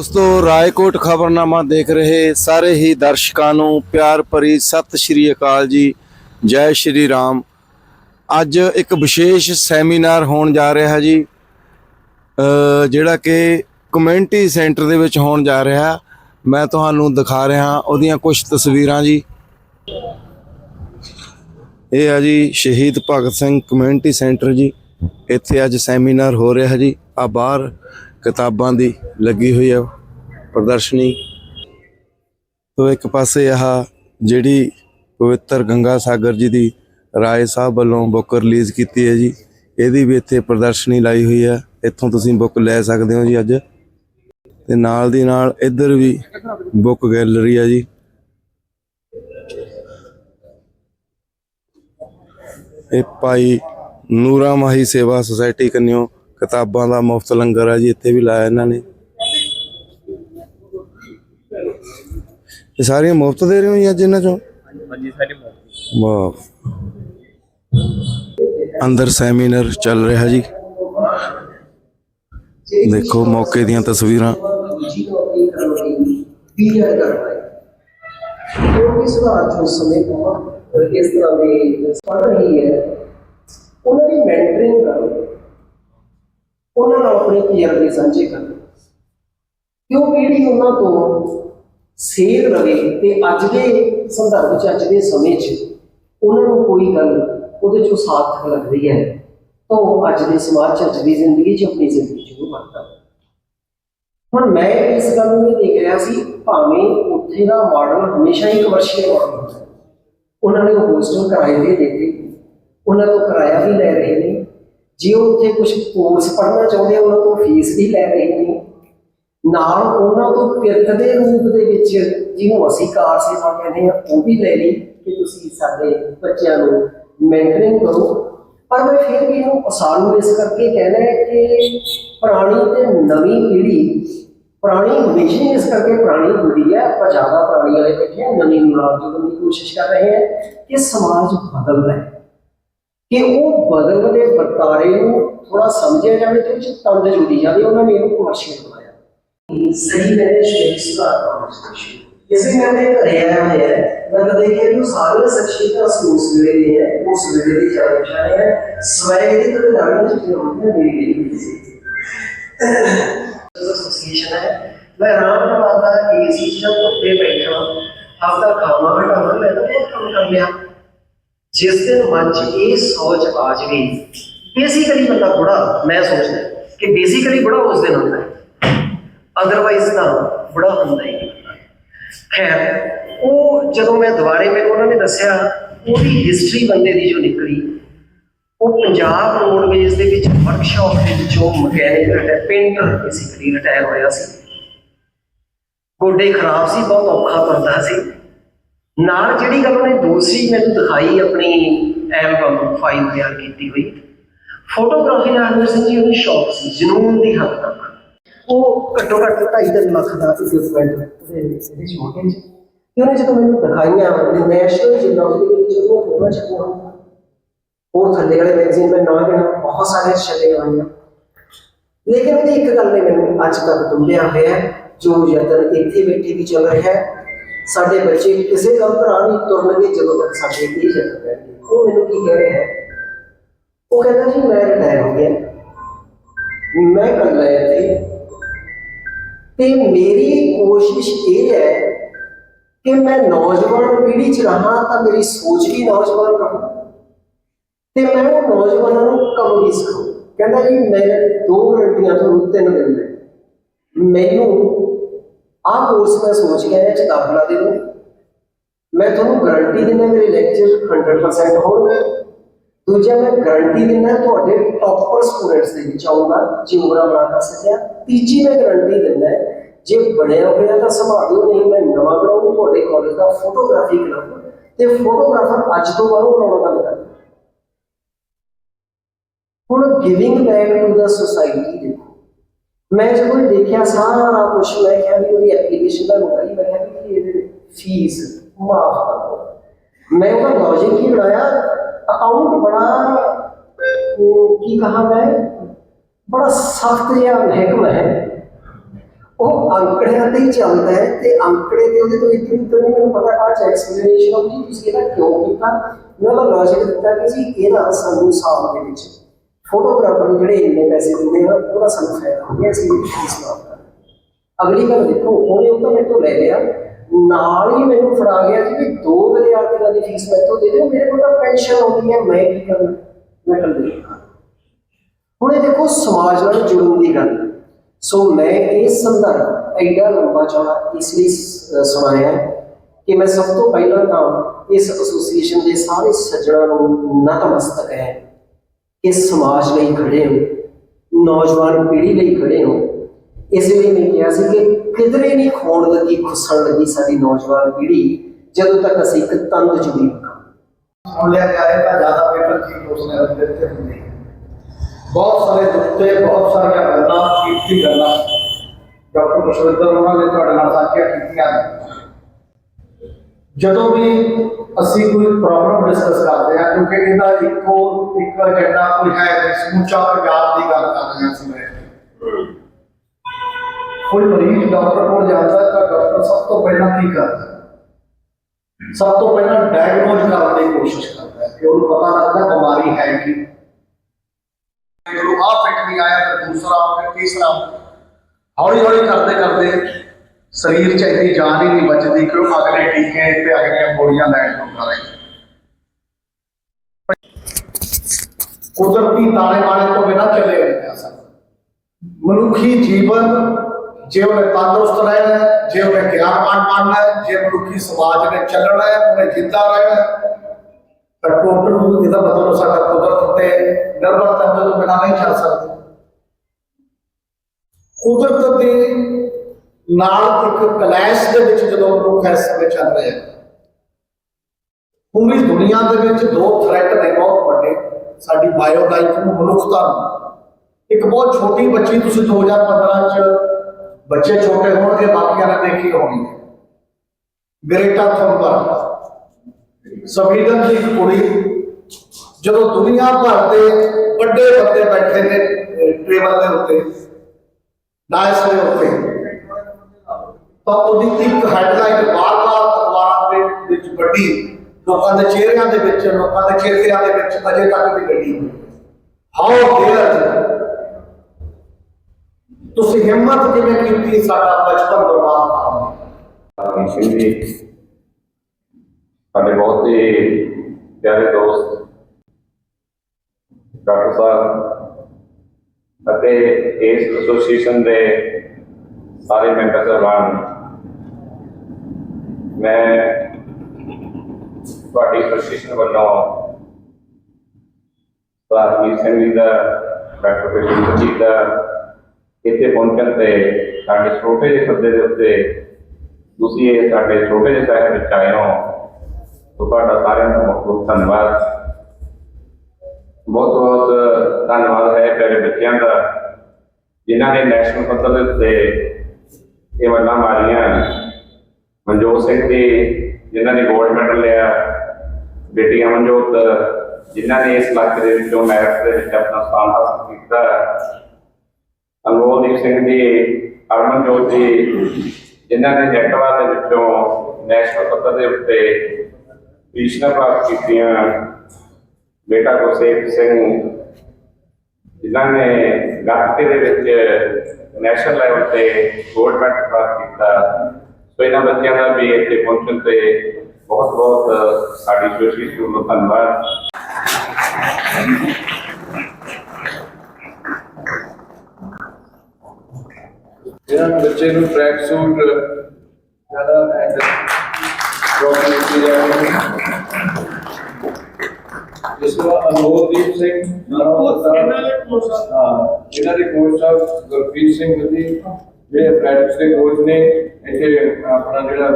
ਦੋਸਤੋ ਰਾਏਕੋਟ ਖਬਰਨਾਮਾ ਦੇਖ ਰਹੇ ਸਾਰੇ ਹੀ ਦਰਸ਼ਕਾਂ ਨੂੰ ਪਿਆਰ ਭਰੀ ਸਤਿ ਸ਼੍ਰੀ ਅਕਾਲ ਜੀ, ਜੈ ਸ਼੍ਰੀ ਰਾਮ। ਅੱਜ ਇੱਕ ਵਿਸ਼ੇਸ਼ ਸੈਮੀਨਾਰ ਹੋਣ ਜਾ ਰਿਹਾ ਜੀ ਜਿਹੜਾ ਕਿ ਕਮਿਊਨਿਟੀ ਸੈਂਟਰ ਦੇ ਵਿੱਚ ਹੋਣ ਜਾ ਰਿਹਾ। ਮੈਂ ਤੁਹਾਨੂੰ ਦਿਖਾ ਰਿਹਾ ਉਹਦੀਆਂ ਕੁਝ ਤਸਵੀਰਾਂ ਜੀ। ਇਹ ਆ ਜੀ ਸ਼ਹੀਦ ਭਗਤ ਸਿੰਘ ਕਮਿਊਨਿਟੀ ਸੈਂਟਰ ਜੀ। ਇੱਥੇ ਅੱਜ ਸੈਮੀਨਾਰ ਹੋ ਰਿਹਾ ਜੀ। ਆ ਬਾਹਰ ਕਿਤਾਬਾਂ ਦੀ ਲੱਗੀ ਹੋਈ ਹੈ ਪ੍ਰਦਰਸ਼ਨੀ। ਤੋਂ ਇੱਕ ਪਾਸੇ ਆਹ ਜਿਹੜੀ ਪਵਿੱਤਰ ਗੰਗਾ ਸਾਗਰ ਜੀ ਦੀ ਰਾਏ ਸਾਹਿਬ ਵੱਲੋਂ ਬੁੱਕ ਰਿਲੀਜ਼ ਕੀਤੀ ਹੈ ਜੀ, ਇਹਦੀ ਵੀ ਇੱਥੇ ਪ੍ਰਦਰਸ਼ਨੀ ਲਾਈ ਹੋਈ ਹੈ। ਇੱਥੋਂ ਤੁਸੀਂ ਬੁੱਕ ਲੈ ਸਕਦੇ ਹੋ ਜੀ ਅੱਜ। ਤੇ ਨਾਲ ਦੀ ਨਾਲ ਇੱਧਰ ਵੀ ਬੁੱਕ ਗੈਲਰੀ ਆ ਜੀ। ਇਹ ਭਾਈ ਨੂਰਾ ਮਾਹੀ ਸੇਵਾ ਸੁਸਾਇਟੀ ਕੰਨਿਓ ਕਿਤਾਬਾਂ ਦਾ ਮੁਫਤ ਲੰਗਰ ਆ ਜੀ ਇੱਥੇ ਵੀ ਲਾਇਆ ਇਹਨਾਂ ਨੇ। ਇਹ ਸਾਰੀਆਂ ਮੁਫਤ ਦੇ ਰਹੇ ਹੋ ਜੀ ਅੱਜ ਇਹਨਾਂ ਚੋਂ? ਹਾਂਜੀ ਸਾਡੇ ਮੌਕੇ ਵਾਹ। ਅੰਦਰ ਸੈਮੀਨਾਰ ਚੱਲ ਰਿਹਾ ਜੀ। ਦੇਖੋ ਮੌਕੇ ਦੀਆਂ ਤਸਵੀਰਾਂ। ਦੂਜੀ ਨੌਕਰੀ ਕਰਨ ਲਈ ਪੀਆਰ ਕਰਵਾਏ ਉਹ ਵੀ ਸੁਧਾਰ ਜੋ ਸਮੇਂ ਬਹੁਤ ਇਸ ਤਰ੍ਹਾਂ ਦੇ ਪੜ ਰਹੀ ਹੈ ਉਹਨਾਂ ਦੀ ਮੈਂਟਰਿੰਗ ਕਰੋ। ਉਹਨਾਂ ਨਾਲ ਆਪਣੇ ਤਜਰਬੇ ਸਾਂਝੇ ਕਰੋ ਕਿਉਂ? ਪੀੜ੍ਹੀ ਉਹਨਾਂ ਤੋਂ ਸੇਧ ਰਵੇ ਤੇ ਅੱਜ ਦੇ ਸੰਦਰਭ 'ਚ, ਅੱਜ ਦੇ ਸਮੇਂ 'ਚ ਉਹਨਾਂ ਨੂੰ ਕੋਈ ਗੱਲ ਉਹਦੇ 'ਚੋਂ ਸਾਰਥਕ ਲੱਗਦੀ ਹੈ। ਤਾਂ ਉਹ ਅੱਜ ਦੇ ਸਮਾਜ 'ਚ, ਅੱਜ ਦੀ ਜ਼ਿੰਦਗੀ 'ਚ ਆਪਣੀ ਜ਼ਿੰਦਗੀ 'ਚ ਉਹ ਵਰਤਦਾ ਹੁਣ ਮੈਂ ਇਸ ਗੱਲ ਨੂੰ ਇਹ ਦੇਖ ਰਿਹਾ ਸੀ, ਭਾਵੇਂ ਉੱਥੇ ਦਾ ਮਾਡਲ ਹਮੇਸ਼ਾ ਹੀ ਕਮਰਸ਼ੀਅਲ ਮਾਡਲ ਹੁੰਦਾ ਉਹਨਾਂ ਨੇ ਹੋਸਟਲ ਕਿਰਾਏ ਤੇ ਦਿੱਤੇ, ਉਹਨਾਂ ਤੋਂ ਕਿਰਾਇਆ ਵੀ ਲੈ ਰਹੇ ਨੇ ਜੇ ਉਹ ਉੱਥੇ ਕੁਝ ਕੋਰਸ ਪੜ੍ਹਨਾ ਚਾਹੁੰਦੇ ਆ, ਉਹਨਾਂ ਤੋਂ ਫੀਸ ਵੀ ਲੈ ਰਹੇ ਨੇ ਨਾਲ ਉਹਨਾਂ ਤੋਂ ਕਿਰਤ ਦੇ ਰੂਪ ਦੇ ਵਿੱਚ ਜਿਹਨੂੰ ਅਸੀਂ ਕਾਰ ਸੇਵਾ ਕਹਿੰਦੇ ਆ ਉਹ ਵੀ ਲੈ ਲਈ ਕਿ ਤੁਸੀਂ ਸਾਡੇ ਬੱਚਿਆਂ ਨੂੰ ਮੈਂਟਰਿੰਗ ਕਰੋ। ਪਰ ਮੈਂ ਫਿਰ ਵੀ ਇਹਨੂੰ ਆਸਾਨ ਨੂੰ ਇਸ ਕਰਕੇ ਕਹਿਣਾ ਹੈ ਕਿ ਪੁਰਾਣੀ ਤੇ ਨਵੀਂ ਪੀੜ੍ਹੀ ਪੁਰਾਣੀ ਹਮੇਸ਼ਾ ਇਸ ਕਰਕੇ ਪੁਰਾਣੀ ਹੁੰਦੀ ਹੈ ਆਪਾਂ ਜ਼ਿਆਦਾ ਪੁਰਾਣੀ ਵਾਲੇ ਬੈਠੇ ਹਾਂ ਨਵੀਂ ਨੂੰ ਨਾਲ ਜੋੜਨ ਦੀ ਕੋਸ਼ਿਸ਼ ਕਰ ਰਹੇ ਹਾਂ ਕਿ ਸਮਾਜ ਬਦਲਦਾ ਹੈ। ਕਿ ਉਹ ਬਦਲਦੇ ਵਰਤਾਰੇ ਨੂੰ ਥੋੜਾ ਸਮਝਿਆ ਜਾਵੇ ਤੇ ਵਿੱਚ ਤੰਦ ਜੁੜੀ ਜਾਵੇ ਉਹਨਾਂ ਨੇ ਇਹਨੂੰ ਕਮਰਸ਼ੀਅਲ ਬਣਾਇਆ ਸਹੀ ਮੈਨੇਜਮੈਂਟ ਸੁਧਾਰ ਕਮਰਸ਼ੀਅਲ ਇਸੇ ਮੈਂ ਆਪਣੇ ਘਰੇ ਆਇਆ ਹੋਇਆ ਹੈ ਮੈਂ ਤਾਂ ਦੇਖਿਆ ਕਿ ਸਾਰੇ ਸ਼ਖਸੀਅਤਾਂ ਉਸ ਵੇਲੇ ਦੇ ਹੈ ਉਸ ਵੇਲੇ ਦੀ ਚਾਹੀਦਾ ਹੈ ਸਵੈ ਦੀ ਤਾਂ ਲੜਨ ਚ ਜ਼ਰੂਰਤ ਹੈ ਮੇਰੀ ਲਈ ਸੀ ਐਸੋਸੀਏਸ਼ਨ ਹੈ ਮੈਂ ਆਰਾਮ ਨਾਲ ਆਦਾ ਏਸੀ ਚ ਉੱਤੇ ਬੈਠਾ ਆਪਦਾ ਖਾਣਾ ਹਟਾਉਣਾ ਮੈਂ ਤਾਂ ਬਹੁਤ ਕੰਮ ਕਰ ਲਿਆ ਜਿਸ ਦਿਨ ਮਨ ਚ ਇਹ ਸੋਚ ਆ ਜਾਵੇ ਬੇਸਿਕਲੀ ਬੰਦਾ ਬੁੜਾ, ਮੈਂ ਸੋਚਦਾ ਕਿ ਬੇਸਿਕਲੀ ਬੁੜਾ ਉਸ ਦਿਨ ਹੁੰਦਾ ਹੈ। ਅਦਰਵਾਈਜ਼ ਤਾਂ ਬੁੜਾ ਹੁੰਦਾ ਹੀ ਨਹੀਂ। ਖੈਰ, ਉਹ ਜਦੋਂ ਮੈਂ ਦੁਬਾਰੇ ਮੈਨੂੰ ਉਹਨਾਂ ਨੇ ਦੱਸਿਆ, ਉਹਦੀ ਹਿਸਟਰੀ ਬੰਦੇ ਦੀ ਜੋ ਨਿਕਲੀ, ਉਹ ਪੰਜਾਬ ਰੋਡਵੇਜ਼ ਦੇ ਵਿੱਚ ਵਰਕਸ਼ਾਪ ਦੇ ਵਿੱਚੋਂ ਮਕੈਨਿਕ ਪੇਂਟਰ ਬੇਸਿਕਲੀ ਰਿਟਾਇਰ ਹੋਇਆ ਸੀ। ਗੋਡੇ ਖਰਾਬ ਸੀ, ਬਹੁਤ ਔਖਾ ਤੁਰਦਾ ਸੀ। ਨਾਲ ਜਿਹੜੀ ਗੱਲ ਉਹਨੇ ਦੂਸਰੀ ਮੈਨੂੰ ਦਿਖਾਈ ਆਪਣੀ ਐਲਬਮ ਫਾਈਲ ਤਿਆਰ ਕੀਤੀ ਹੋਈ ਫੋਟੋਗ੍ਰਾਫੀ ਨਾਲ ਅੰਦਰ ਸਿੰਘ ਜੀ ਉਹਨੂੰ ਸ਼ੌਕ ਸੀ, ਜਨੂਨ ਦੀ ਹੱਦ ਤੱਕ। ਉਹ ਘੱਟੋ ਘੱਟ 2.5 ਲੱਖ ਦਾ ਇਕਵਿਪਮੈਂਟ ਉਹਦੇ ਇਹਦੇ ਛੋਟੇ ਜਿਹੇ ਤੇ ਉਹਨੇ ਜਦੋਂ ਮੈਨੂੰ ਦਿਖਾਈਆਂ ਨੈਸ਼ਨਲ ਜਿਓਗ੍ਰਾਫੀ ਦੇ ਵਿੱਚ ਉਹ ਫੋਟੋ ਚੱਕੀਆਂ ਹੋਰ ਥੱਲੇ ਵਾਲੇ ਮੈਗਜ਼ੀਨ ਮੈਂ ਨਾ ਗਿਣਾ ਬਹੁਤ ਸਾਰੇ ਛਪੇ ਹੋਏ ਆ ਲੇਕਿਨ ਉਹਦੀ ਇੱਕ ਗੱਲ ਨੇ ਮੈਨੂੰ ਅੱਜ ਤੱਕ ਤੁੰਬਿਆ ਹੋਇਆ ਜੋ ਯਤਨ ਇੱਥੇ ਬੈਠੇ ਵੀ ਚੱਲ ਰਿਹਾ ਹੈ ਸਾਡੇ ਬੱਚੇ ਕਿਸੇ ਗੱਲ ਤਰ੍ਹਾਂ ਨਹੀਂ ਤੁਰਨਗੇ ਜਦੋਂ ਤੱਕ ਸਾਡੇ ਇਹ ਯਤਨ ਕਰਨਗੇ ਉਹ ਮੈਨੂੰ ਕੀ ਕਹਿ ਰਿਹਾ ਹੈ? ਉਹ ਕਹਿੰਦਾ ਜੀ, ਮੈਂ ਰਿਟਾਇਰ ਹੋ ਗਿਆ। ਮੈਂ ਕਰ ਲਿਆ ਇੱਥੇ। ਤੇ ਮੇਰੀ ਕੋਸ਼ਿਸ਼ ਇਹ ਹੈ ਕਿ ਮੈਂ ਨੌਜਵਾਨ ਪੀੜ੍ਹੀ 'ਚ ਰਹਾ ਤਾਂ ਮੇਰੀ ਸੋਚ ਵੀ ਨੌਜਵਾਨ ਰਹੇ। ਤੇ ਮੈਂ ਉਹ ਨੌਜਵਾਨਾਂ ਨੂੰ ਕੰਮ ਵੀ ਸਿਖਾਉਂ। ਕਹਿੰਦਾ ਜੀ, ਮੈਂ ਦੋ ਗਰੰਟੀਆਂ ਤੁਹਾਨੂੰ ਤਿੰਨ ਦਿੰਦਾ। ਮੈਨੂੰ ਆਹ ਕੋਰਸ ਮੈਂ ਸੋਚ ਕੇ ਆਇਆ ਚ ਦਾਖਲਾ ਦੇ ਦੋ ਮੈਂ ਤੁਹਾਨੂੰ ਗਾਰੰਟੀ ਦਿੰਦਾ ਮੇਰੇ ਲੈਕਚਰ 100% ਹੋਣਗੇ ਦੂਜਾ ਮੈਂ ਗਾਰੰਟੀ ਦਿੰਦਾ ਤੁਹਾਡੇ ਟੌਪਰ ਸਟੂਡੈਂਟਸ ਦੇ ਵਿੱਚ ਆਊਗਾ ਜੇ ਉਮਰਾਂ ਬਣਾ ਕਰ ਸਕਿਆ ਤੀਜੀ ਮੈਂ ਗਾਰੰਟੀ ਦਿੰਦਾ ਜੇ ਬਣਿਆ ਹੋਇਆ ਤਾਂ ਸੰਭਾਲਿਓ ਨਹੀਂ ਮੈਂ ਨਵਾਂ ਬਣਾਉਂ ਤੁਹਾਡੇ ਕਾਲਜ ਦਾ ਫੋਟੋਗ੍ਰਾਫੀ ਕਰਾਂਗਾ ਤੇ ਫੋਟੋਗ੍ਰਾਫਰ ਅੱਜ ਤੋਂ ਬਾਅਦ ਬਣਾਉਣਾ ਬੰਦ ਕਰ ਦਿਓ। ਹੁਣ giving back to the society ਦੇਖੋ ਮੈਂ ਜਦੋਂ ਇਹ ਦੇਖਿਆ ਸਾਰਾ ਕੁਝ ਮੈਂ ਕਿਹਾ ਵੀ ਉਹਦੀ ਐਪਲੀਕੇਸ਼ਨ ਦਾ ਮੁਕਾਈ ਮੈਂ ਕਿਹਾ ਵੀ ਇਹਦੇ ਫੀਸ ਮਾਫ ਕਰ ਦਿਓ ਮੈਂ ਉਹਦਾ ਲੌਜਿਕ ਕੀ ਬਣਾਇਆ ਅਕਾਊਂਟ ਬੜਾ ਉਹ ਕੀ ਕਹਾ ਮੈਂ ਬੜਾ ਸਖਤ ਜਿਹਾ ਮਹਿਕਮਾ ਹੈ ਉਹ ਅੰਕੜਿਆਂ ਤੇ ਹੀ ਚੱਲਦਾ ਹੈ ਤੇ ਅੰਕੜੇ ਤੇ ਉਹਦੇ ਤੋਂ ਇਤਨੀ ਤਾਂ ਨਹੀਂ ਮੈਨੂੰ ਪਤਾ ਕਾਹ ਚ ਐਕਸਪਲੇਨੇਸ਼ਨ ਹੋਊਗੀ ਤੁਸੀਂ ਇਹਦਾ ਕਿਉਂ ਕੀਤਾ ਉਹਨਾਂ ਦਾ ਲੌਜਿਕ ਦਿੱਤਾ ਕਿ ਜੀ ਇਹਦਾ ਸਾਨੂੰ ਸਾਲ ਦੇ ਵਿੱਚ ਫੋਟੋਗ੍ਰਾਫਰ ਨੂੰ ਜਿਹੜੇ ਇੰਨੇ ਪੈਸੇ ਦਿੰਦੇ ਆ ਉਹਦਾ ਸਾਨੂੰ ਫਾਇਦਾ ਹੋ ਗਿਆ ਸੀ ਫੀਸ ਮਾਫ ਕਰ ਅਗਲੀ ਗੱਲ ਦੇਖੋ ਉਹਨੇ ਉਹ ਤਾਂ ਮੇਰੇ ਤੋਂ ਲੈ ਲਿਆ ਨਾਲ ਹੀ ਮੈਨੂੰ ਫੜਾ ਗਿਆ ਕਿ ਵੀ ਦੋ ਵਿਦਿਆਰਥੀਆਂ ਦੀ ਫੀਸ ਮੇਰੇ ਤੋਂ ਦੇ ਦਿਓ ਮੇਰੇ ਕੋਲ ਤਾਂ ਪੈਨਸ਼ਨ ਆਉਂਦੀ ਹੈ ਮੈਂ ਕੀ ਕਰਾਂ ਮੈਂ ਕਰ ਦੇ ਹੁਣ ਇਹ ਦੇਖੋ ਸਮਾਜ ਨਾਲ ਜੁੜਨ ਦੀ ਗੱਲ ਹੈ। ਸੋ ਮੈਂ ਇਹ ਸੰਦਰਭ ਐਡਾ ਲੰਬਾ ਚੌੜਾ ਇਸ ਲਈ ਸ- ਸੁਣਾਇਆ ਹੈ ਕਿ ਮੈਂ ਸਭ ਤੋਂ ਪਹਿਲਾਂ ਤਾਂ ਇਸ ਐਸੋਸੀਏਸ਼ਨ ਦੇ ਸਾਰੇ ਸੱਜਣਾਂ ਨੂੰ ਨਤਮਸਤਕ ਹੈ ਕਿ ਸਮਾਜ ਲਈ ਖੜੇ ਹੋ, ਨੌਜਵਾਨ ਪੀੜ੍ਹੀ ਲਈ ਖੜੇ ਹੋ, ਇਸ ਲਈ ਮੈਂ ਕਿਹਾ ਸੀ ਕਿ ਕਿਧਰੇ ਨਹੀਂ ਖੋਣ ਲੱਗੀ, ਖੁਸਣ ਲੱਗੀ ਸਾਡੀ ਨੌਜਵਾਨ ਪੀੜ੍ਹੀ, ਜਦੋਂ ਤੱਕ ਅਸੀਂ ਇੱਕ ਤੰਦ ਜੁੜੀ ਸੁਣ ਲਿਆ ਜਾਏ ਤਾਂ ਜ਼ਿਆਦਾ ਬੇਟਰ ਚੀਜ਼ ਉਸ ਨੇ ਅੰਦਰ ਤੇ ਹੁੰਦੀ ਬਹੁਤ ਸਾਰੇ ਦੁੱਤੇ, ਬਹੁਤ ਸਾਰੀਆਂ ਗੱਲਾਂ ਕੀਮਤੀ ਗੱਲਾਂ। ਡਾਕਟਰ ਕੁਸ਼ਵਿੰਦਰ ਉਹਨਾਂ ਨੇ ਤੁਹਾਡੇ ਨਾਲ ਸਾਂਝੀਆਂ ਕੀਤੀਆਂ ਜਦੋਂ ਵੀ ਅਸੀਂ ਕੋਈ ਪ੍ਰੋਬਲਮ ਡਿਸਕਸ ਕਰਦੇ ਹਾਂ, ਕਿਉਂਕਿ ਇਹਦਾ ਇੱਕੋ ਇੱਕ ਏਜੰਡਾ ਕੋਈ ਹੈ ਨਹੀਂ। ਸਮੁੱਚਾ ਪੰਜਾਬ ਦੀ ਗੱਲ ਕਰ ਰਹੇ ਹਾਂ ਅਸੀਂ ਬੈਠ ਕੇ ਕੋਈ ਮਰੀਜ਼ ਡਾਕਟਰ ਕੋਲ ਜਾਂਦਾ ਹੈ ਤਾਂ ਡਾਕਟਰ ਸਭ ਤੋਂ ਪਹਿਲਾਂ ਕੀ ਕਰਦਾ ਹੈ? ਸਭ ਤੋਂ ਪਹਿਲਾਂ ਡਾਇਗਨੋਜ਼ ਕਰਨ ਦੀ ਕੋਸ਼ਿਸ਼ ਕਰਦਾ ਹੈ ਕਿ ਉਹਨੂੰ ਪਤਾ ਲੱਗਦਾ ਬਿਮਾਰੀ ਹੈ ਕੀ। ਜਦੋਂ ਆਹ ਫਿੱਟ ਨਹੀਂ ਆਇਆ ਫਿਰ ਦੂਸਰਾ, ਫਿਰ ਤੀਸਰਾ। ਹੌਲੀ ਹੌਲੀ ਕਰਦੇ ਕਰਦੇ ਸਰੀਰ ਚ ਇੰਨੀ ਜਾਨ ਹੀ ਨਹੀਂ ਬਚਦੀ ਕਿ ਉਹ ਅਗਲੇ ਟੀਕੇ ਤੇ ਅਗਲੀਆਂ ਗੋਲੀਆਂ ਲੈਣ ਨੂੰ ਕਰੇ ਕੁਦਰਤੀ ਤਾਣੇ ਬਾਣੇ ਤੋਂ ਬਿਨਾਂ ਚੱਲੇ ਨਹੀਂ ਜਾ ਸਕਦਾ। ਮਨੁੱਖੀ ਜੀਵਨ ਜੇ ਉਹਨੇ ਤੰਦਰੁਸਤ ਰਹਿਣਾ ਹੈ, ਜੇ ਉਹਨੇ ਗਿਆਨਵਾਨ ਬਣਨਾ ਹੈ, ਜੇ ਮਨੁੱਖੀ ਸਮਾਜ ਨੇ ਚੱਲਣਾ ਹੈ ਉਹਨੇ ਜਿੰਦਾ ਰਹਿਣਾ ਤਾਂ ਟੋਟਲ ਇਹਦਾ ਮਤਲਬ ਸਾਡਾ ਕੁਦਰਤ ਤੇ ਨਿਰਭਰਤਾ ਤੋਂ ਬਿਨਾਂ ਨਹੀਂ ਚੱਲ ਸਕਦਾ। ਕੁਦਰਤ ਦੇ ਨਾਲ ਇੱਕ ਕਲੈਸ਼ ਦੇ ਵਿੱਚ ਜਦੋਂ ਮਨੁੱਖ ਇਸ ਸਮੇਂ ਚੱਲ ਰਿਹਾ ਹੈ। ਪੂਰੀ ਦੁਨੀਆ ਦੇ ਵਿੱਚ ਦੋ ਥ੍ਰੈਟ ਨੇ ਬਹੁਤ ਵੱਡੇ, ਸਾਡੀ ਬਾਇਓਲਾਈਫ ਨੂੰ, ਮਨੁੱਖਤਾ ਨੂੰ। ਇੱਕ ਬਹੁਤ ਛੋਟੀ ਬੱਚੀ ਤੁਸੀਂ 2015 ਚ ਬੱਚੇ ਛੋਟੇ ਹੋਣਗੇ, ਬਾਕੀਆਂ ਨੇ ਦੇਖੀ ਹੋਣੀ ਹੈ। ਗ੍ਰੇਟਾ ਥੰਬਰ। ਸਵੀਡਨ ਦੀ ਕੁੜੀ, ਜਦੋਂ ਦੁਨੀਆ ਭਰ ਦੇ ਵੱਡੇ ਬੰਦੇ ਬੈਠੇ ਨੇ ਟੇਬਲ ਦੇ ਉੱਤੇ, ਡਾਇਸ ਦੇ ਉੱਤੇ। ਤਾਂ ਉਹਦੀ ਇੱਕ ਹੈਡਲਾਈਨ ਬਾਰ-ਬਾਰ ਅਖਬਾਰਾਂ ਦੇ ਵਿੱਚ ਵੱਡੀ ਲੋਕਾਂ ਦੇ ਚਿਹਰਿਆਂ ਦੇ ਵਿੱਚ, ਲੋਕਾਂ ਦੇ ਚਿਹਰਿਆਂ ਦੇ ਵਿੱਚ ਅਜੇ ਤੱਕ ਵੀ ਗੱਡੀ ਹੋਈ। ਡੇਅਰ ਤੁਸੀਂ ਹਿੰਮਤ ਕਿਵੇਂ ਕੀਤੀ ਸਾਡਾ ਬਚਪਨ ਬਰਬਾਦ ਕਰਨ ਦੀ? ਸਿੰਘ ਜੀ, ਸਾਡੇ ਬਹੁਤ ਹੀ ਪਿਆਰੇ ਦੋਸਤ, ਡਾਕਟਰ ਸਾਹਿਬ ਅਤੇ ਇਸ ਐਸੋਸੀਏਸ਼ਨ ਦੇ ਸਾਰੇ ਮੈਂਬਰ ਸਾਹਿਬਾਨ ਮੈਂ ਤੁਹਾਡੀ ਐਸੋਸੀਏਸ਼ਨ ਵੱਲੋਂ ਪ੍ਰਾਥਮਿਕ ਸਿੰਘ ਜੀ ਦਾ, ਡਾਕਟਰ ਪ੍ਰੇਮ ਜੀ ਦਾ, ਇੱਥੇ ਪਹੁੰਚਣ ਤੇ ਸਾਡੇ ਛੋਟੇ ਜਿਹੇ ਸੱਦੇ ਦੇ ਉੱਤੇ ਤੁਸੀਂ ਇਹ ਸਾਡੇ ਛੋਟੇ ਜਿਹੇ ਸ਼ਹਿਰ ਵਿੱਚ ਆਏ ਹੋ। ਤੁਹਾਡਾ ਸਾਰਿਆਂ ਦਾ ਬਹੁਤ ਬਹੁਤ ਧੰਨਵਾਦ। ਬਹੁਤ ਬਹੁਤ ਧੰਨਵਾਦ ਹੈ ਪਿਆਰੇ ਬੱਚਿਆਂ ਦਾ, ਜਿਨ੍ਹਾਂ ਨੇ ਨੈਸ਼ਨਲ ਪੱਧਰ ਦੇ ਉੱਤੇ ਇਹ ਵੱਲਾਂ ਮਾਰੀਆਂ। ਮਨਜੋਤ ਸਿੰਘ ਜੀ, ਜਿਨ੍ਹਾਂ ਨੇ ਗੋਲਡ ਮੈਡਲ ਲਿਆ। ਬੇਟੀ ਅਮਨਜੋਤ ਜਿਨ੍ਹਾਂ ਨੇ ਇਸ ਇਲਾਕੇ ਦੇ ਵਿੱਚੋਂ ਮੈਰਿਟ ਦੇ ਵਿੱਚ ਆਪਣਾ ਸਥਾਨ ਹਾਸਲ ਕੀਤਾ। ਅਨਮੋਲਦੀਪ ਸਿੰਘ ਜੀ ਅਰਮਨਜੋਤ ਜੀ, ਜਿਨ੍ਹਾਂ ਨੇ ਜੈਟਵਾ ਦੇ ਵਿੱਚੋਂ ਨੈਸ਼ਨਲ ਪੱਧਰ ਦੇ ਉੱਤੇ ਪੋਜੀਸ਼ਨਾਂ ਪ੍ਰਾਪਤ ਕੀਤੀਆਂ। ਬੇਟਾ ਗੁਰਸੇਵ ਸਿੰਘ, ਜਿਨ੍ਹਾਂ ਨੇ ਗੱਤਕੇ ਦੇ ਵਿੱਚ ਨੈਸ਼ਨਲ ਲੈਵਲ ਤੇ ਗੋਲਡ ਮੈਡਲ ਪ੍ਰਾਪਤ ਕੀਤਾ। ਸੋ ਇਹਨਾਂ ਬੱਚਿਆਂ ਦਾ ਵੀ ਇੱਥੇ ਪਹੁੰਚਣ ਤੇ ਬਹੁਤ ਬਹੁਤ ਸਾਡੀ ਐਸੋਸੀਏਸ਼ਨ ਵੱਲੋਂ ਧੰਨਵਾਦ ਇਹਨਾਂ ਨੂੰ ਬੱਚੇ ਨੂੰ ਟਰੈਕ ਸੂਟ ਜ਼ਿਆਦਾ ਐਂਡ ਪ੍ਰੋਬਲਮ ਦਿੱਤੀ ਜਾਵੇ ਜਿਸ ਨੂੰ ਅਨਮੋਲਦੀਪ ਸਿੰਘ ਇਹਨਾਂ ਦੇ ਕੋਚ ਹਾਂ ਇਹਨਾਂ ਦੇ ਕੋਚ ਸਾਹਿਬ ਗੁਰਪ੍ਰੀਤ ਸਿੰਘ ਜੀ ਜਿਹੜੇ ਐਥਲੈਟਿਕਸ ਦੇ ਕੋਚ ਨੇ ਇੱਥੇ ਆਪਣਾ ਜਿਹੜਾ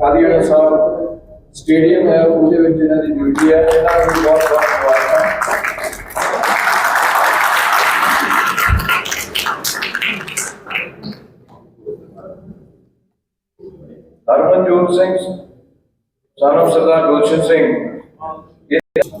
ਕਾਲੀਆਣਾ ਸਾਹਿਬ ਸਟੇਡੀਅਮ ਹੈ, ਉਹਦੇ ਵਿੱਚ ਇਹਨਾਂ ਦੀ ਡਿਊਟੀ ਹੈ। ਇਹਨਾਂ ਨੂੰ ਬਹੁਤ ਬਹੁਤ ਮੁਬਾਰਕਾਂ ਹਰਮਨਜੋਤ ਸਿੰਘ ਸਾਰਮ ਸਰਦਾਰ ਗੁਲਸ਼ਨ ਸਿੰਘ। ਇਹ-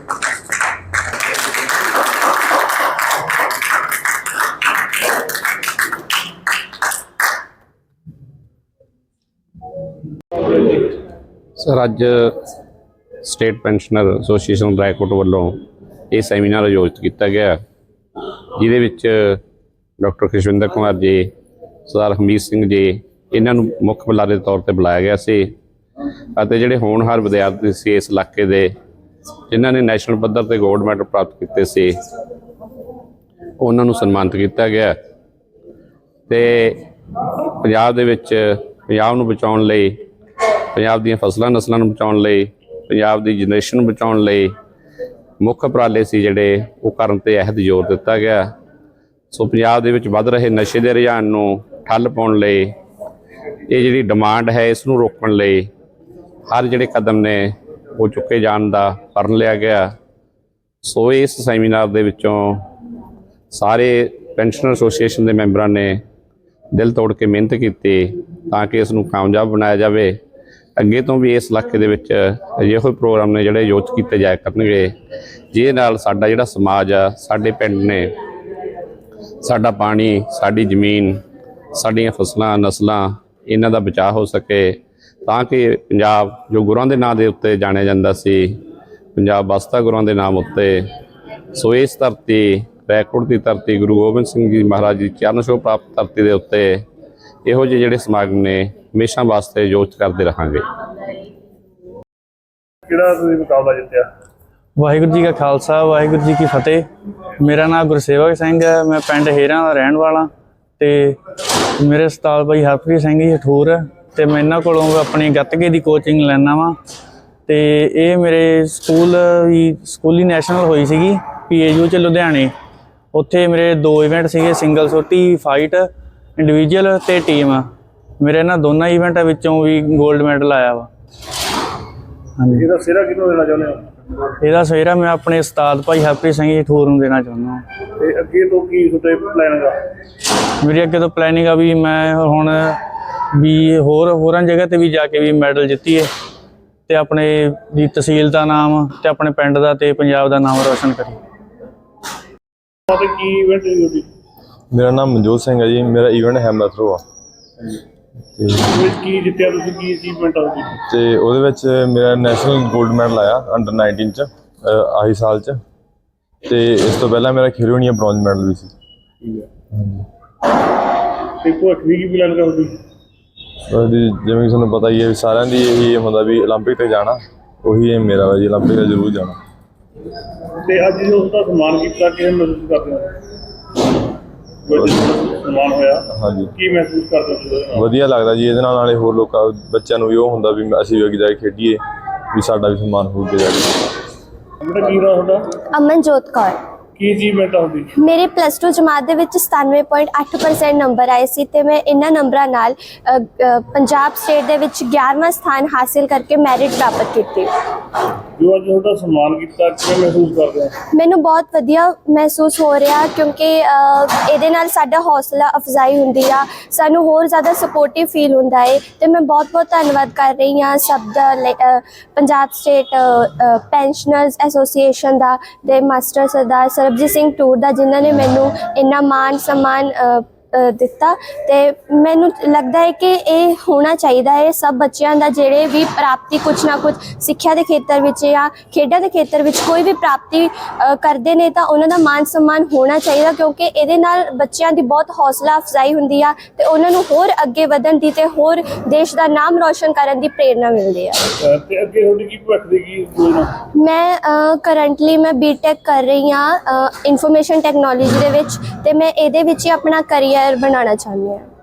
ਸਰ, ਅੱਜ ਸਟੇਟ ਪੈਨਸ਼ਨਰ ਐਸੋਸੀਏਸ਼ਨ ਰਾਏਕੋਟ ਵੱਲੋਂ ਇਹ ਸੈਮੀਨਾਰ ਆਯੋਜਿਤ ਕੀਤਾ ਗਿਆ, ਜਿਹਦੇ ਵਿੱਚ ਡਾਕਟਰ ਖਿਸ਼ਵਿੰਦਰ ਕੁਮਾਰ ਜੀ, ਸਰਦਾਰ ਹਮੀਦ ਸਿੰਘ ਜੀ, ਇਹਨਾਂ ਨੂੰ ਮੁੱਖ ਬੁਲਾਰੇ ਦੇ ਤੌਰ ਤੇ ਬੁਲਾਇਆ ਗਿਆ ਸੀ ਅਤੇ ਜਿਹੜੇ ਹੋਣਹਾਰ ਵਿਦਿਆਰਥੀ ਸੀ ਇਸ ਇਲਾਕੇ ਦੇ, ਜਿਨ੍ਹਾਂ ਨੇ ਨੈਸ਼ਨਲ ਪੱਧਰ ਤੇ ਗੋਲਡ ਮੈਡਲ ਪ੍ਰਾਪਤ ਕੀਤੇ ਸੀ, ਉਹਨਾਂ ਨੂੰ ਸਨਮਾਨਿਤ ਕੀਤਾ ਗਿਆ ਤੇ ਪੰਜਾਬ ਦੇ ਵਿੱਚ ਪੰਜਾਬ ਨੂੰ ਬਚਾਉਣ ਲਈ ਪੰਜਾਬ ਦੀਆਂ ਫਸਲਾਂ ਨਸਲਾਂ ਨੂੰ ਬਚਾਉਣ ਲਈ, ਪੰਜਾਬ ਦੀ ਜਨਰੇਸ਼ਨ ਨੂੰ ਬਚਾਉਣ ਲਈ ਮੁੱਖ ਉਪਰਾਲੇ ਸੀ ਜਿਹੜੇ ਉਹ ਕਰਨ ਤੇ ਅਹਿਦ ਜ਼ੋਰ ਦਿੱਤਾ ਗਿਆ। ਸੋ ਪੰਜਾਬ ਦੇ ਵਿੱਚ ਵੱਧ ਰਹੇ ਨਸ਼ੇ ਦੇ ਰੁਝਾਨ ਨੂੰ ਠੱਲ ਪਾਉਣ ਲਈ, ਇਹ ਜਿਹੜੀ ਡਿਮਾਂਡ ਹੈ ਇਸ ਨੂੰ ਰੋਕਣ ਲਈ ਹਰ ਜਿਹੜੇ ਕਦਮ ਨੇ ਉਹ ਚੁੱਕੇ ਜਾਣ ਦਾ ਪਰਨ ਲਿਆ ਗਿਆ। ਸੋ ਇਸ ਸੈਮੀਨਾਰ ਦੇ ਵਿੱਚੋਂ ਸਾਰੇ ਪੈਨਸ਼ਨਰ ਐਸੋਸੀਏਸ਼ਨ ਦੇ ਮੈਂਬਰਾਂ ਨੇ ਦਿਲ ਤੋੜ ਕੇ ਮਿਹਨਤ ਕੀਤੀ ਤਾਂ ਕਿ ਇਸ ਨੂੰ ਕਾਮਯਾਬ ਬਣਾਇਆ ਜਾਵੇ। ਅੱਗੇ ਤੋਂ ਵੀ ਇਸ ਇਲਾਕੇ ਦੇ ਵਿੱਚ ਅਜਿਹੇ ਪ੍ਰੋਗਰਾਮ ਨੇ ਜਿਹੜੇ ਆਯੋਜਿਤ ਕੀਤੇ ਜਾਇਆ ਕਰਨਗੇ, ਜਿਹਦੇ ਨਾਲ ਸਾਡਾ ਜਿਹੜਾ ਸਮਾਜ ਆ, ਸਾਡੇ ਪਿੰਡ ਨੇ, ਸਾਡਾ ਪਾਣੀ, ਸਾਡੀ ਜ਼ਮੀਨ, ਸਾਡੀਆਂ ਫਸਲਾਂ, ਨਸਲਾਂ, ਇਹਨਾਂ ਦਾ ਬਚਾਅ ਹੋ ਸਕੇ, ਤਾਂ ਕਿ ਪੰਜਾਬ ਜੋ ਗੁਰਾਂ ਦੇ ਨਾਂ ਦੇ ਉੱਤੇ ਜਾਣਿਆ ਜਾਂਦਾ ਸੀ, ਪੰਜਾਬ ਬਸਤਾ ਗੁਰਾਂ ਦੇ ਨਾਮ ਉੱਤੇ, ਸੋ ਇਸ ਧਰਤੀ ਰੈਕੋਰਡ ਦੀ ਧਰਤੀ ਗੁਰੂ ਗੋਬਿੰਦ ਸਿੰਘ ਜੀ ਮਹਾਰਾਜ ਦੀ ਚਰਨ ਛੋਹ ਪ੍ਰਾਪਤ ਧਰਤੀ ਦੇ ਉੱਤੇ ਇਹੋ ਜਿਹੇ ਜਿਹੜੇ ਸਮਾਗਮ ਨੇ ਹਮੇਸ਼ਾ ਵਾਸਤੇ ਯੋਜਿਤ ਕਰਦੇ ਰਹਾਂਗੇ। ਕਿਹੜਾ ਤੁਸੀਂ ਮੁਕਾਬਲਾ ਜਿੱਤਿਆ? ਵਾਹਿਗੁਰੂ ਜੀ ਕਾ ਖਾਲਸਾ ਵਾਹਿਗੁਰੂ ਜੀ ਕੀ ਫਤਿਹ। ਮੇਰਾ ਨਾਮ ਗੁਰਸੇਵਕ ਸਿੰਘ ਹੈ ਮੈਂ ਪਿੰਡ ਹੇਰਾਂ ਦਾ ਰਹਿਣ ਵਾਲਾ। ਤੇ ਮੇਰੇ ਉਸਤਾਦ ਭਾਈ ਹਰਪ੍ਰੀਤ ਸਿੰਘ ਜੀ ਹਠੂਰ ਹੈ ਤੇ ਮੈਂ ਇਹਨਾਂ ਕੋਲੋਂ ਆਪਣੀ ਗੱਤਕੇ ਦੀ ਕੋਚਿੰਗ ਲੈਣਾ ਵਾਂ। ਤੇ ਇਹ ਮੇਰੇ ਸਕੂਲ ਵੀ ਸਕੂਲੀ ਨੈਸ਼ਨਲ ਹੋਈ ਸੀਗੀ ਪੀਏਯੂ ਚ ਲੁਧਿਆਣੇ। ਉੱਥੇ ਮੇਰੇ ਦੋ ਇਵੈਂਟ ਸੀਗੇ ਸਿੰਗਲ ਸੋਟੀ ਫਾਈਟ ਇੰਡੀਵਿਜੂਅਲ ਤੇ ਟੀਮ ਮੇਰੇ ਇਹਨਾਂ ਦੋਨਾਂ ਇਵੈਂਟਾਂ ਵਿੱਚੋਂ ਵੀ 골ਡ ਮੈਡਲ ਆਇਆ ਵਾ। ਹਾਂਜੀ। ਇਹਦਾ ਸਿਹਰਾ ਕਿਹਨੂੰ ਦੇਣਾ ਚਾਹੁੰਦੇ ਹੋ? ਇਹਦਾ ਸਵੇਰਾ ਮੈਂ ਆਪਣੇ ਉਸਤਾਦ ਭਾਈ ਹਰਪ੍ਰੀਤ ਸਿੰਘ ਜੀ ਠੂਰ ਨੂੰ ਦੇਣਾ ਚਾਹੁੰਦਾ ਹਾਂ। ਤੇ ਅੱਗੇ ਤੋਂ ਕੀ ਤੁਹਾਡੇ ਪਲਾਨ ਹੈਗਾ? ਮੇਰੀ ਅੱਗੇ ਤੋਂ ਪਲੈਨਿੰਗ ਆ ਵੀ ਮੈਂ ਹੁਣ ਵੀ ਹੋਰ ਹੋਰਾਂ ਜਗ੍ਹਾ ਤੇ ਵੀ ਜਾ ਕੇ ਵੀ ਮੈਡਲ ਜਿੱਤੀਏ ਤੇ ਆਪਣੇ ਦੀ ਤਹਿਸੀਲ ਦਾ ਨਾਮ ਤੇ ਆਪਣੇ ਪਿੰਡ ਦਾ ਤੇ ਪੰਜਾਬ ਦਾ ਨਾਮ ਰੋਸ਼ਨ ਕਰੀਏ। ਕੀ ਇਵੈਂਟ ਹੈ ਤੁਹਾਡੀ ਮੇਰਾ ਨਾਮ ਮਨਜੋਤ ਸਿੰਘ ਹੈ ਜੀ ਮੇਰਾ ਇਵੈਂਟ ਹੈਮਲਾ ਥਰੋ ਆ ਤੇ ਉਹਦੇ ਵਿੱਚ ਮੇਰਾ ਨੈਸ਼ਨਲ 골ਡ ਮੈਡਲ ਆਇਆ ਅੰਡਰ 19 ਚ ਆਹੀ ਸਾਲ ਚ। ਤੇ ਇਸ ਤੋਂ ਪਹਿਲਾਂ ਮੇਰਾ ਖੇਲੋ ਇੰਡੀਆ ਬ੍ਰੌਂਜ ਮੈਡਲ ਵੀ ਸੀ। ਤੇ ਕੋਈ ਅਖਰੀ ਤੁਹਾਨੂੰ ਪਤਾ ਹੀ ਹੈ ਸਾਰਿਆਂ ਦੀ ਇਹੀ ਹੁੰਦਾ ਵੀ 올림픽 ਤੇ ਜਾਣਾ ਉਹੀ ਹੈ ਮੇਰਾ ਵਾ 올림픽 ਤੇ ਜ਼ਰੂਰ ਜਾਣਾ। ਤੇ ਅੱਜ ਜੋ ਉਸ ਦਾ ਸਨਮਾਨ ਕੀਤਾ ਕਿਹਨੇ ਮਦਦ ਕਰਦੇ ਹੋ? ਸਨਮਾਨ ਹੋਇਆ। ਹਾਂਜੀ। ਕੀ ਮਹਿਸੂਸ ਕਰਦੇ ਹੋ ਤੁਸੀਂ ਉਹਦੇ ਨਾਲ? ਵਧੀਆ ਲੱਗਦਾ ਜੀ ਇਹਦੇ ਨਾਲ ਨਾਲੇ ਹੋਰ ਲੋਕਾਂ ਬੱਚਿਆਂ ਨੂੰ ਵੀ ਉਹ ਹੁੰਦਾ ਵੀ ਅਸੀਂ ਵੀ ਅੱਗੇ ਜਾ ਕੇ ਖੇਡੀਏ ਵੀ ਸਾਡਾ ਵੀ ਸਨਮਾਨ ਹੋ ਜਾ ਕੇ ਬੇਟਾ ਕੀ ਨਾਮ ਤੁਹਾਡਾ? ਅਮਨਜੋਤ ਕੌਰ। ਕੀ ਅਚੀਵਮੈਂਟ ਆ ਤੁਹਾਡੀ ਮੇਰੇ ਪਲੱਸ 2 ਜਮਾਤ ਦੇ ਵਿੱਚ 97.8% ਨੰਬਰ ਆਏ ਸੀ ਤੇ ਮੈਂ ਇਹਨਾਂ ਨੰਬਰਾਂ ਨਾਲ ਅ, ਅ, ਪੰਜਾਬ ਸਟੇਟ ਦੇ ਵਿੱਚ 11ਵਾਂ ਸਥਾਨ ਹਾਸਿਲ ਕਰਕੇ ਮੈਰਿਟ ਪ੍ਰਾਪਤ ਕੀਤੀ। ਜੋ ਅੱਜ ਤੁਹਾਡਾ ਸਨਮਾਨ ਕੀਤਾ ਕਿਵੇਂ ਮਹਿਸੂਸ ਕਰਦੇ ਹੋ? ਮੈਨੂੰ ਬਹੁਤ ਵਧੀਆ ਮਹਿਸੂਸ ਹੋ ਰਿਹਾ ਕਿਉਂਕਿ ਅ, ਇਹਦੇ ਨਾਲ ਸਾਡਾ ਹੌਸਲਾ ਅਫਜ਼ਾਈ ਹੁੰਦੀ ਆ ਸਾਨੂੰ ਹੋਰ ਜ਼ਿਆਦਾ ਸਪੋਰਟਿਵ ਫੀਲ ਹੁੰਦਾ ਹੈ ਤੇ ਮੈਂ ਬਹੁਤ ਬਹੁਤ ਧੰਨਵਾਦ ਕਰ ਰਹੀ ਹਾਂ ਸਭ ਦਾ ਲਾਈ- ਅ, ਪੰਜਾਬ ਸਟੇਟ ਪੈਨਸ਼ਨਰਸ ਐਸੋਸੀਏਸ਼ਨ ਦਾ ਤੇ ਮਾਸਟਰ ਸਰਦਾਰ ਸਰਬਜੀਤ ਸਿੰਘ ਟੂਰ ਦਾ ਜਿਨ੍ਹਾਂ ਨੇ ਮੈਨੂੰ ਇੰਨਾ ਮਾਨ ਸਨਮਾਨ ਦਿੱਤਾ ਤੇ ਮੈਨੂੰ ਲੱਗਦਾ ਹੈ ਕਿ ਇਹ ਹੋਣਾ ਚਾਹੀਦਾ ਹੈ। ਸਭ ਬੱਚਿਆਂ ਦਾ ਜਿਹੜੇ ਵੀ ਪ੍ਰਾਪਤੀ ਕੁਝ ਨਾ ਕੁਝ ਸਿੱਖਿਆ ਦੇ ਖੇਤਰ ਵਿੱਚ ਜਾਂ ਖੇਡਾਂ ਦੇ ਖੇਤਰ ਵਿੱਚ ਕੋਈ ਵੀ ਪ੍ਰਾਪਤੀ ਕਰਦੇ ਨੇ ਤਾਂ ਉਹਨਾਂ ਦਾ ਮਾਨ ਸਨਮਾਨ ਹੋਣਾ ਚਾਹੀਦਾ ਕਿਉਂਕਿ ਇਹਦੇ ਨਾਲ ਬੱਚਿਆਂ ਦੀ ਬਹੁਤ ਹੌਸਲਾ ਅਫਜ਼ਾਈ ਹੁੰਦੀ ਆ ਤੇ ਉਹਨਾਂ ਨੂੰ ਹੋਰ ਅੱਗੇ ਵਧਣ ਦੀ ਤੇ ਹੋਰ ਦੇਸ਼ ਦਾ ਨਾਮ ਰੌਸ਼ਨ ਕਰਨ ਦੀ ਪ੍ਰੇਰਣਾ ਮਿਲਦੀ ਆ। ਅਹ ਤੇ ਅੱਗੇ ਤੁਹਾਡੀ ਕੀ ਭਵਿੱਖ ਦੀ ਕੀ ਯੋਜਨਾ? ਮੈਂ ਕਰੰਟਲੀ ਮੈਂ ਬੀਟੈਕ ਕਰ ਰਹੀ ਹਾਂ ਇਨਫੋਰਮੇਸ਼ਨ ਟੈਕਨੋਲੋਜੀ ਦੇ ਵਿੱਚ ਤੇ ਮੈਂ ਇਹਦੇ ਵਿੱਚ ਹੀ ਆਪਣਾ ਕੈਰੀਅਰ ਬਣਾਉਣਾ ਚਾਹੁੰਦੀ ਹਾਂ।